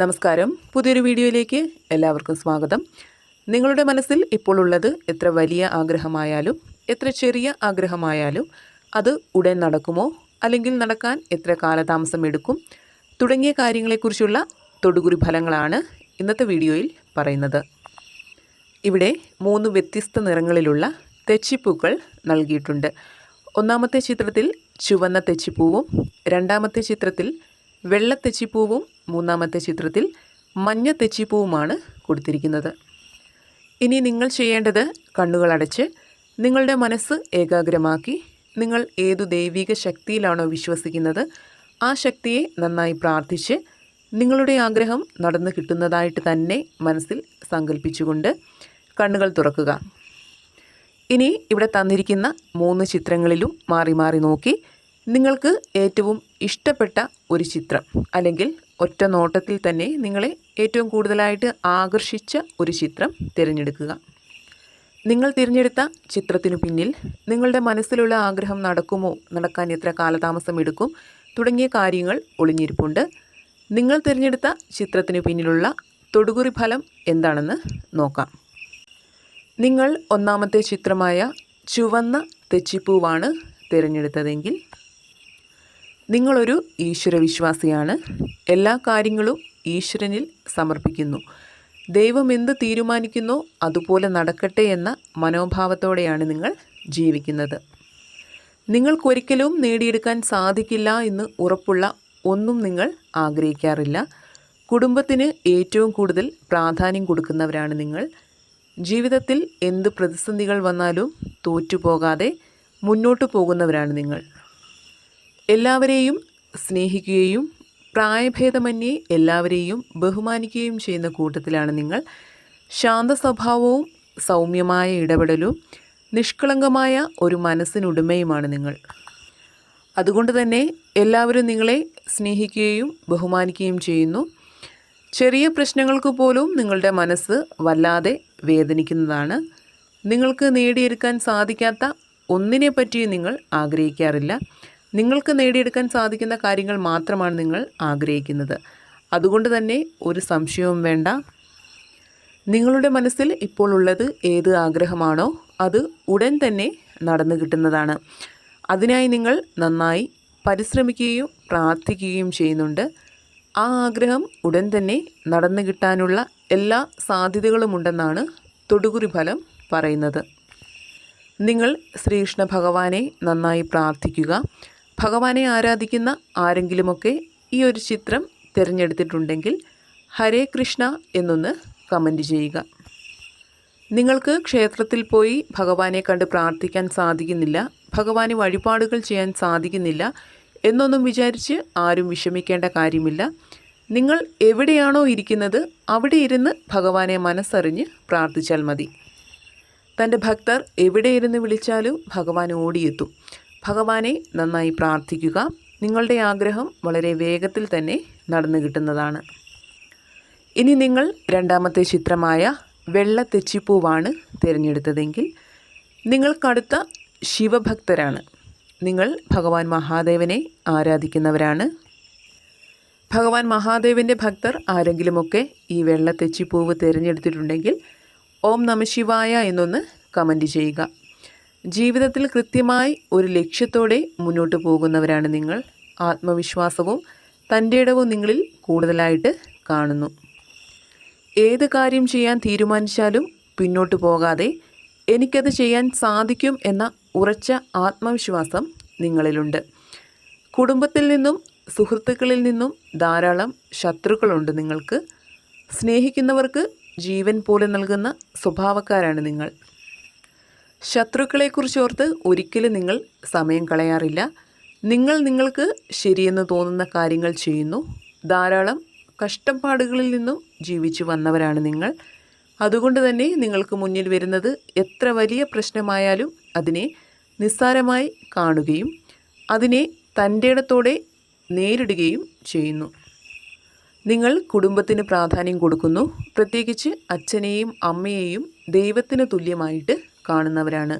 നമസ്കാരം. പുതിയൊരു വീഡിയോയിലേക്ക് എല്ലാവർക്കും സ്വാഗതം. നിങ്ങളുടെ മനസ്സിൽ ഇപ്പോൾ ഉള്ളത് എത്ര വലിയ ആഗ്രഹമായാലും എത്ര ചെറിയ ആഗ്രഹമായാലും അത് ഉടൻ നടക്കുമോ? അല്ലെങ്കിൽ നടക്കാൻ എത്ര കാലതാമസം എടുക്കും? തുടങ്ങിയ കാര്യങ്ങളെക്കുറിച്ചുള്ള തൊടുകുറി ഫലങ്ങളാണ് ഇന്നത്തെ വീഡിയോയിൽ പറയുന്നത്. ഇവിടെ മൂന്ന് വ്യത്യസ്ത നിറങ്ങളിലുള്ള തെച്ചിപ്പൂക്കൾ നൽകിയിട്ടുണ്ട്. ഒന്നാമത്തെ ചിത്രത്തിൽ ചുവന്ന തെച്ചിപ്പൂവും രണ്ടാമത്തെ ചിത്രത്തിൽ വെള്ള തെച്ചിപ്പൂവും മൂന്നാമത്തെ ചിത്രത്തിൽ മഞ്ഞ തെച്ചിപ്പൂവുമാണ് കൊടുത്തിരിക്കുന്നത്. ഇനി നിങ്ങൾ ചെയ്യേണ്ടത് കണ്ണുകൾ അടച്ച് നിങ്ങളുടെ മനസ്സ് ഏകാഗ്രമാക്കി നിങ്ങൾ ഏതു ദൈവിക ശക്തിയിലാണോ വിശ്വസിക്കുന്നത് ആ ശക്തിയെ നന്നായി പ്രാർത്ഥിച്ച് നിങ്ങളുടെ ആഗ്രഹം നടന്നു കിട്ടുന്നതായിട്ട് തന്നെ മനസ്സിൽ സങ്കല്പിച്ചുകൊണ്ട് കണ്ണുകൾ തുറക്കുക. ഇനി ഇവിടെ തന്നിരിക്കുന്ന മൂന്ന് ചിത്രങ്ങളിലും മാറി മാറി നോക്കി നിങ്ങൾക്ക് ഏറ്റവും ഇഷ്ടപ്പെട്ട ഒരു ചിത്രം അല്ലെങ്കിൽ ഒറ്റ നോട്ടത്തിൽ തന്നെ നിങ്ങളെ ഏറ്റവും കൂടുതലായിട്ട് ആകർഷിച്ച ഒരു ചിത്രം തിരഞ്ഞെടുക്കുക. നിങ്ങൾ തിരഞ്ഞെടുത്ത ചിത്രത്തിനു പിന്നിൽ നിങ്ങളുടെ മനസ്സിലുള്ള ആഗ്രഹം നടക്കുമോ? നടക്കാൻ എത്ര കാലതാമസം എടുക്കും? തുടങ്ങിയ കാര്യങ്ങൾ ഒളിഞ്ഞിരിപ്പുണ്ട്. നിങ്ങൾ തിരഞ്ഞെടുത്ത ചിത്രത്തിനു പിന്നിലുള്ള തൊടുകുറി ഫലം എന്താണെന്ന് നോക്കാം. നിങ്ങൾ ഒന്നാമത്തെ ചിത്രമായ ചുവന്ന തെച്ചിപ്പൂവാണ് തിരഞ്ഞെടുത്തതെങ്കിൽ നിങ്ങളൊരു ഈശ്വരവിശ്വാസിയാണ്. എല്ലാ കാര്യങ്ങളും ഈശ്വരനിൽ സമർപ്പിക്കുന്നു. ദൈവം എന്ത് തീരുമാനിക്കുന്നോ അതുപോലെ നടക്കട്ടെ എന്ന മനോഭാവത്തോടെയാണ് നിങ്ങൾ ജീവിക്കുന്നത്. നിങ്ങൾക്കൊരിക്കലും നേടിയെടുക്കാൻ സാധിക്കില്ല എന്ന് ഉറപ്പുള്ള ഒന്നും നിങ്ങൾ ആഗ്രഹിക്കാറില്ല. കുടുംബത്തിന് ഏറ്റവും കൂടുതൽ പ്രാധാന്യം കൊടുക്കുന്നവരാണ് നിങ്ങൾ. ജീവിതത്തിൽ എന്ത് പ്രതിസന്ധികൾ വന്നാലും തോറ്റുപോകാതെ മുന്നോട്ട് പോകുന്നവരാണ് നിങ്ങൾ. എല്ലാവരെയും സ്നേഹിക്കുകയും പ്രായഭേദമന്യേ എല്ലാവരെയും ബഹുമാനിക്കുകയും ചെയ്യുന്ന കൂട്ടത്തിലാണ് നിങ്ങൾ. ശാന്ത സ്വഭാവവും സൗമ്യമായ ഇടപെടലും നിഷ്കളങ്കമായ ഒരു മനസ്സിനുടമയുമാണ് നിങ്ങൾ. അതുകൊണ്ട് തന്നെ എല്ലാവരും നിങ്ങളെ സ്നേഹിക്കുകയും ബഹുമാനിക്കുകയും ചെയ്യുന്നു. ചെറിയ പ്രശ്നങ്ങൾക്ക് പോലും നിങ്ങളുടെ മനസ്സ് വല്ലാതെ വേദനിക്കുന്നതാണ്. നിങ്ങൾക്ക് നേടിയെടുക്കാൻ സാധിക്കാത്ത ഒന്നിനെ പറ്റിയും നിങ്ങൾ ആഗ്രഹിക്കാറില്ല. നിങ്ങൾക്ക് നേടിയെടുക്കാൻ സാധിക്കുന്ന കാര്യങ്ങൾ മാത്രമാണ് നിങ്ങൾ ആഗ്രഹിക്കുന്നത്. അതുകൊണ്ട് തന്നെ ഒരു സംശയവും വേണ്ട. നിങ്ങളുടെ മനസ്സിൽ ഇപ്പോൾ ഉള്ളത് ഏത് ആഗ്രഹമാണോ അത് ഉടൻ തന്നെ നടന്നു കിട്ടുന്നതാണ്. അതിനായി നിങ്ങൾ നന്നായി പരിശ്രമിക്കുകയും പ്രാർത്ഥിക്കുകയും ചെയ്യുന്നുണ്ട്. ആ ആഗ്രഹം ഉടൻ തന്നെ നടന്നു കിട്ടാനുള്ള എല്ലാ സാധ്യതകളുമുണ്ടെന്നാണ് തൊടുകുറി ഫലം പറയുന്നത്. നിങ്ങൾ ശ്രീകൃഷ്ണ ഭഗവാനെ നന്നായി പ്രാർത്ഥിക്കുക. ഭഗവാനെ ആരാധിക്കുന്ന ആരെങ്കിലുമൊക്കെ ഈ ഒരു ചിത്രം തിരഞ്ഞെടുത്തിട്ടുണ്ടെങ്കിൽ ഹരേ കൃഷ്ണ എന്നൊന്ന് കമന്റ് ചെയ്യുക. നിങ്ങൾക്ക് ക്ഷേത്രത്തിൽ പോയി ഭഗവാനെ കണ്ട് പ്രാർത്ഥിക്കാൻ സാധിക്കുന്നില്ല ഭഗവാന് വഴിപാടുകൾ ചെയ്യാൻ സാധിക്കുന്നില്ല എന്നൊന്നും വിചാരിച്ച് ആരും വിഷമിക്കേണ്ട കാര്യമില്ല. നിങ്ങൾ എവിടെയാണോ ഇരിക്കുന്നത് അവിടെ ഇരുന്ന് ഭഗവാനെ മനസ്സറിഞ്ഞ് പ്രാർത്ഥിച്ചാൽ മതി. തന്റെ ഭക്തർ എവിടെ ഇരുന്ന് വിളിച്ചാലും ഭഗവാൻ ഓടിയെത്തും. ഭഗവാനെ നന്നായി പ്രാർത്ഥിക്കുക. നിങ്ങളുടെ ആഗ്രഹം വളരെ വേഗത്തിൽ തന്നെ നടന്നു കിട്ടുന്നതാണ്. ഇനി നിങ്ങൾ രണ്ടാമത്തെ ചിത്രമായ വെള്ള തെച്ചിപ്പൂവാണ് തിരഞ്ഞെടുത്തതെങ്കിൽ നിങ്ങൾക്കടുത്ത ശിവഭക്തരാണ്. നിങ്ങൾ ഭഗവാൻ മഹാദേവനെ ആരാധിക്കുന്നവരാണ്. ഭഗവാൻ മഹാദേവന്റെ ഭക്തർ ആരെങ്കിലുമൊക്കെ ഈ വെള്ള തെച്ചിപ്പൂവ് തിരഞ്ഞെടുത്തിട്ടുണ്ടെങ്കിൽ ഓം നമശിവായ എന്നൊന്ന് കമന്റ് ചെയ്യുക. ജീവിതത്തിൽ കൃത്യമായി ഒരു ലക്ഷ്യത്തോടെ മുന്നോട്ട് പോകുന്നവരാണ് നിങ്ങൾ. ആത്മവിശ്വാസവും തന്റെ ഇടവും നിങ്ങളിൽ കൂടുതലായിട്ട് കാണുന്നു. ഏത് കാര്യം ചെയ്യാൻ തീരുമാനിച്ചാലും പിന്നോട്ട് പോകാതെ എനിക്കത് ചെയ്യാൻ സാധിക്കും എന്ന ഉറച്ച ആത്മവിശ്വാസം നിങ്ങളിലുണ്ട്. കുടുംബത്തിൽ നിന്നും സുഹൃത്തുക്കളിൽ നിന്നും ധാരാളം ശത്രുക്കളുണ്ട് നിങ്ങൾക്ക്. സ്നേഹിക്കുന്നവർക്ക് ജീവൻ പോലെ നൽകുന്ന സ്വഭാവക്കാരാണ് നിങ്ങൾ. ശത്രുക്കളെക്കുറിച്ചോർത്ത് ഒരിക്കലും നിങ്ങൾ സമയം കളയാറില്ല. നിങ്ങൾ നിങ്ങൾക്ക് ശരിയെന്ന് തോന്നുന്ന കാര്യങ്ങൾ ചെയ്യുന്നു. ധാരാളം കഷ്ടപ്പാടുകളിൽ നിന്നും ജീവിച്ചു വന്നവരാണ് നിങ്ങൾ. അതുകൊണ്ട് തന്നെ നിങ്ങൾക്ക് മുന്നിൽ വരുന്നത് എത്ര വലിയ പ്രശ്നമായാലും അതിനെ നിസ്സാരമായി കാണുകയും അതിനെ തന്റെ ഇടത്തോടെ നേരിടുകയും ചെയ്യുന്നു. നിങ്ങൾ കുടുംബത്തിന് പ്രാധാന്യം കൊടുക്കുന്നു. പ്രത്യേകിച്ച് അച്ഛനെയും അമ്മയെയും ദൈവത്തിന് തുല്യമായിട്ട് കാണുന്നവരാണ്.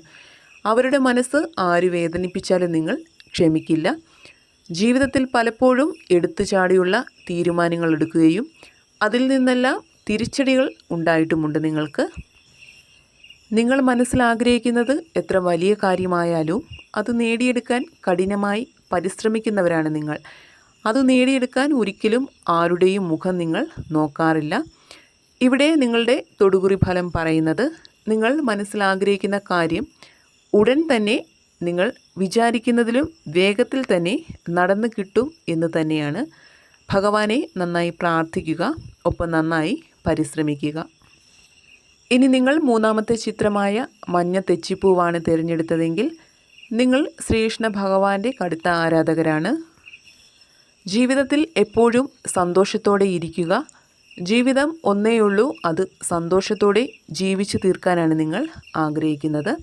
അവരുടെ മനസ്സ് ആര് വേദനിപ്പിച്ചാലും നിങ്ങൾ ക്ഷമിക്കില്ല. ജീവിതത്തിൽ പലപ്പോഴും എടുത്തു ചാടിയുള്ള തീരുമാനങ്ങൾ എടുക്കുകയും അതിൽ നിന്നെല്ലാം തിരിച്ചടികൾ ഉണ്ടായിട്ടുമുണ്ട് നിങ്ങൾക്ക്. നിങ്ങൾ മനസ്സിലാഗ്രഹിക്കുന്നത് എത്ര വലിയ കാര്യമായാലും അത് നേടിയെടുക്കാൻ കഠിനമായി പരിശ്രമിക്കുന്നവരാണ് നിങ്ങൾ. അത് നേടിയെടുക്കാൻ ഒരിക്കലും ആരുടെയും മുഖം നിങ്ങൾ നോക്കാറില്ല. ഇവിടെ നിങ്ങളുടെ തൊടുകുറി ഫലം പറയുന്നത് നിങ്ങൾ മനസ്സിലാഗ്രഹിക്കുന്ന കാര്യം ഉടൻ തന്നെ നിങ്ങൾ വിചാരിക്കുന്നതിലും വേഗത്തിൽ തന്നെ നടന്നു കിട്ടും എന്ന് തന്നെയാണ്. ഭഗവാനെ നന്നായി പ്രാർത്ഥിക്കുക ഒപ്പം നന്നായി പരിശ്രമിക്കുക. ഇനി നിങ്ങൾ മൂന്നാമത്തെ ചിത്രമായ മഞ്ഞ തെച്ചിപ്പൂവാണ് തിരഞ്ഞെടുത്തതെങ്കിൽ നിങ്ങൾ ശ്രീകൃഷ്ണ ഭഗവാന്റെ കടുത്ത ആരാധകരാണ്. ജീവിതത്തിൽ എപ്പോഴും സന്തോഷത്തോടെ ഇരിക്കുക ജീവിതം ഒന്നേയുള്ളൂ. അത് സന്തോഷത്തോടെ ജീവിച്ചു തീർക്കാനാണ് നിങ്ങൾ ആഗ്രഹിക്കുന്നത്.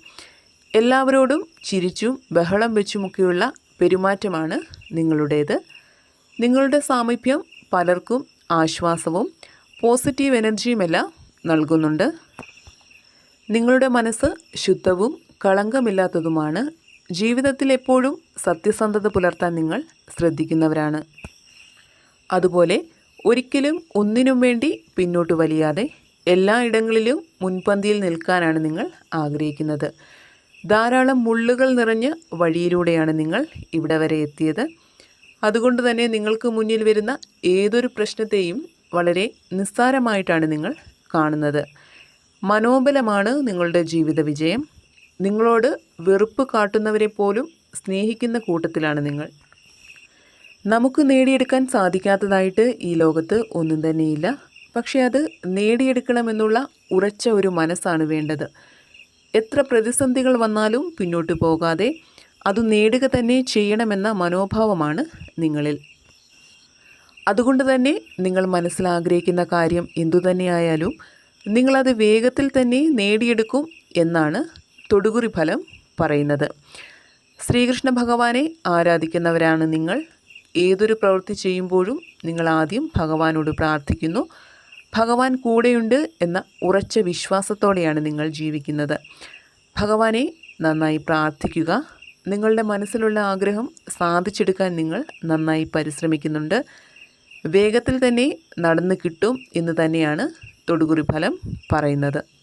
എല്ലാവരോടും ചിരിച്ചും ബഹളം വെച്ചുമൊക്കെയുള്ള പെരുമാറ്റമാണ് നിങ്ങളുടേത്. നിങ്ങളുടെ സാമീപ്യം പലർക്കും ആശ്വാസവും പോസിറ്റീവ് എനർജിയുമെല്ലാം നൽകുന്നുണ്ട്. നിങ്ങളുടെ മനസ്സ് ശുദ്ധവും കളങ്കമില്ലാത്തതുമാണ്. ജീവിതത്തിൽ എപ്പോഴും സത്യസന്ധത പുലർത്താൻ നിങ്ങൾ ശ്രദ്ധിക്കുന്നവരാണ്. അതുപോലെ ഒരിക്കലും ഒന്നിനും വേണ്ടി പിന്നോട്ട് വലിയാതെ എല്ലാ ഇടങ്ങളിലും മുൻപന്തിയിൽ നിൽക്കാനാണ് നിങ്ങൾ ആഗ്രഹിക്കുന്നത്. ധാരാളം മുള്ളുകൾ നിറഞ്ഞ വഴിയിലൂടെയാണ് നിങ്ങൾ ഇവിടെ വരെ എത്തിയത്. അതുകൊണ്ട് തന്നെ നിങ്ങൾക്ക് മുന്നിൽ വരുന്ന ഏതൊരു പ്രശ്നത്തെയും വളരെ നിസ്സാരമായിട്ടാണ് നിങ്ങൾ കാണുന്നത്. മനോബലമാണ് നിങ്ങളുടെ ജീവിത വിജയം. നിങ്ങളോട് വെറുപ്പ് കാട്ടുന്നവരെ പോലും സ്നേഹിക്കുന്ന കൂട്ടത്തിലാണ് നിങ്ങൾ നമുക്ക് നേടിയെടുക്കാൻ സാധിക്കാത്തതായിട്ട് ഈ ലോകത്ത് ഒന്നും തന്നെയില്ല. പക്ഷെ അത് നേടിയെടുക്കണമെന്നുള്ള ഉറച്ച ഒരു മനസ്സാണ് വേണ്ടത്. എത്ര പ്രതിസന്ധികൾ വന്നാലും പിന്നോട്ട് പോകാതെ അത് നേടുക തന്നെ ചെയ്യണമെന്ന മനോഭാവമാണ് നിങ്ങളിൽ. അതുകൊണ്ട് തന്നെ നിങ്ങൾ മനസ്സിലാഗ്രഹിക്കുന്ന കാര്യം എന്തുതന്നെയായാലും നിങ്ങളത് വേഗത്തിൽ തന്നെ നേടിയെടുക്കും എന്നാണ് തൊടുകുറി ഫലം പറയുന്നത്. ശ്രീകൃഷ്ണ ഭഗവാനെ ആരാധിക്കുന്നവരാണ് നിങ്ങൾ. ഏതൊരു പ്രവൃത്തി ചെയ്യുമ്പോഴും നിങ്ങൾ ആദ്യം ഭഗവാനോട് പ്രാർത്ഥിക്കുന്നു. ഭഗവാൻ കൂടെയുണ്ട് എന്ന ഉറച്ച വിശ്വാസത്തോടെയാണ് നിങ്ങൾ ജീവിക്കുന്നത്. ഭഗവാനെ നന്നായി പ്രാർത്ഥിക്കുക. നിങ്ങളുടെ മനസ്സിലുള്ള ആഗ്രഹം സാധിച്ചെടുക്കാൻ നിങ്ങൾ നന്നായി പരിശ്രമിക്കുന്നുണ്ട്. വേഗത്തിൽ തന്നെ നടന്നു കിട്ടും എന്ന് തന്നെയാണ് തൊടുകുറി ഫലം പറയുന്നത്.